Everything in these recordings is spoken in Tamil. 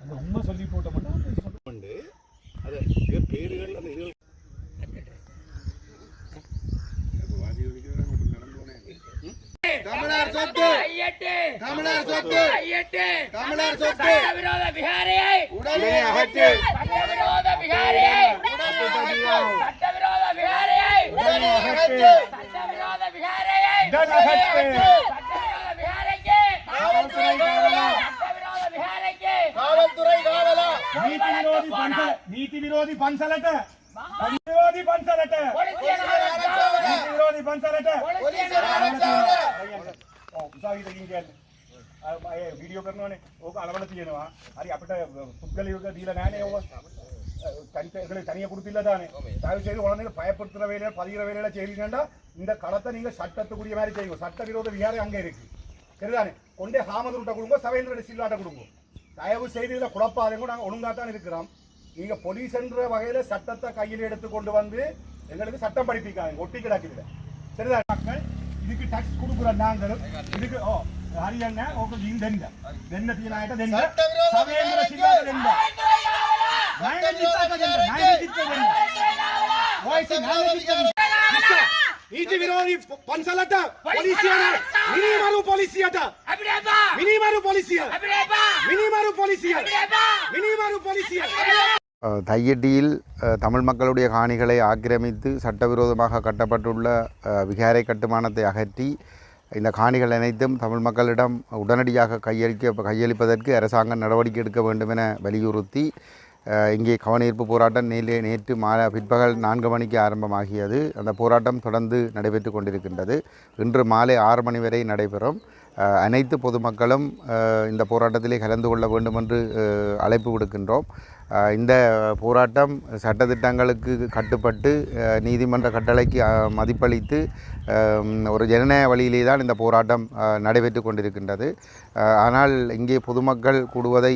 அந்த உண்மை சொல்லி போட்ட மட்டும் உண்டு அது இது பேர்கள் அந்த இதுகள் தமிழர் சொத்து. தமிழர் சொத்து. தமிழர் சொத்து. சட்டவிரோத விகாரையை உடனே அகற்று. சட்டவிரோத விகாரையை నీతి విరోధి పంచలట. విరోధి పంచలట. నీతి విరోధి పంచలట ఉసాగి తగ్గించాలి వీడియో కన్నా ఒక అలవడతీయనవా అది అప్పట పుగ్గలు డీలనే எங்களுக்கு தனியாக கொடுத்துல தானே? தயவு செய்து குழந்தைங்க பயப்படுத்துகிற வேலையில பதிகிற வேலையில செய்யுங்கண்டா இந்த களத்தை நீங்கள் சட்டத்துக்குரிய மாதிரி செய்யுங்க. சட்ட விரோத விகாரம் அங்கே இருக்கு. சரிதானே? கொண்டே ஹாமதுருட்ட கொடுங்க சவேந்திர சில்லாட்ட கொடுங்க. தயவு செய்து இதில் குழப்பாதங்க நாங்கள் ஒழுங்காக தான் இருக்கிறோம். நீங்கள் பொலிஸ் என்ற வகையில் சட்டத்தை கையில் எடுத்து கொண்டு வந்து எங்களுக்கு சட்டம் படிப்பிக்காங்க ஒட்டி கிடக்குதுல. சரிதான் மக்கள்? இதுக்கு டாக்ஸ் கொடுக்குற நாங்களும் இதுக்கு ஓ ஹரியண்ணா ஓகே நீங்கள் தென்ன தென்ன தீனாயிட்ட தென்ன சவேந்திர சில்லாட்ட தென்ன ನೀತಿ ವಿರೋಧಿ ಪಂಚಲಟ ಪೊಲೀಸಿಯನ ಮಿನಿಮರು ಪೊಲೀಸಿಯಟ அப்படியேப்பா ಮಿನಿಮರು ಪೊಲೀಸಿಯ அப்படியேப்பா ಮಿನಿಮರು ಪೊಲೀಸಿಯ அப்படியேப்பா ಮಿನಿಮರು ಪೊಲೀಸಿಯ அஹ் தையட்டியில் அஹ், தமிழ் மக்களுடைய காணிகளை ஆக்கிரமித்து சட்டவிரோதமாக கட்டப்பட்டுள்ள அஹ், விகாரை கட்டுமானத்தை அகற்றி இந்த காணிகள் அனைத்தும் தமிழ் மக்களிடம் உடனடியாக கையளிக்க கையளிப்பதற்கு அரசாங்கம் நடவடிக்கை எடுக்க வேண்டும் என வலியுறுத்தி அஹ், இங்கே கவனஈர்ப்பு போராட்டம் நேற்று நேற்று மாலை பிற்பகல் நான்கு மணிக்கு ஆரம்பமாகியது. அந்த போராட்டம் தொடர்ந்து நடைபெற்று கொண்டிருக்கின்றது. இன்று மாலை ஆறு மணி வரை நடைபெறும். அனைத்து பொதுமக்களும் இந்த போராட்டத்திலே கலந்து கொள்ள வேண்டும் என்று அழைப்பு விடுக்கின்றோம். இந்த போராட்டம் சட்டத்திட்டங்களுக்கு கட்டுப்பட்டு நீதிமன்ற கட்டளைக்கு மதிப்பளித்து ஒரு ஜனநாயக வழியிலே தான் இந்த போராட்டம் நடைபெற்று கொண்டிருக்கின்றது. ஆனால் இங்கே பொதுமக்கள் கூடுவதை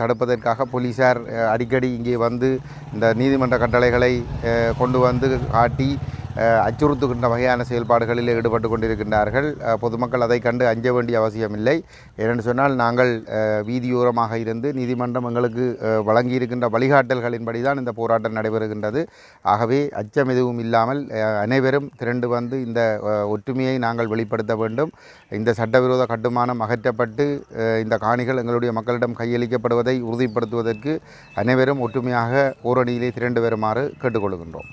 தடுப்பதற்காக போலீசார் அடிக்கடி இங்கே வந்து இந்த நீதிமன்ற கட்டளைகளை கொண்டு வந்து காட்டி அச்சுறுத்துகின்ற வகையான செயல்பாடுகளில் ஈடுபட்டு கொண்டிருக்கின்றார்கள். பொதுமக்கள் அதை கண்டு அஞ்ச வேண்டிய அவசியமில்லை. ஏனென்று சொன்னால் நாங்கள் வீதியோரமாக இருந்து நீதிமன்றம் எங்களுக்கு வழங்கியிருக்கின்ற வழிகாட்டல்களின்படி தான் இந்த போராட்டம் நடைபெறுகின்றது. ஆகவே அச்சம் எதுவும் இல்லாமல் அனைவரும் திரண்டு வந்து இந்த ஒற்றுமையை நாங்கள் வெளிப்படுத்த வேண்டும். இந்த சட்டவிரோத கட்டுமானம் அகற்றப்பட்டு இந்த காணிகள் எங்களுடைய மக்களிடம் கையளிக்கப்படுவதை உறுதிப்படுத்துவதற்கு அனைவரும் ஒற்றுமையாக ஓரணியிலே திரண்டு வருமாறு கேட்டுக்கொள்கின்றோம்.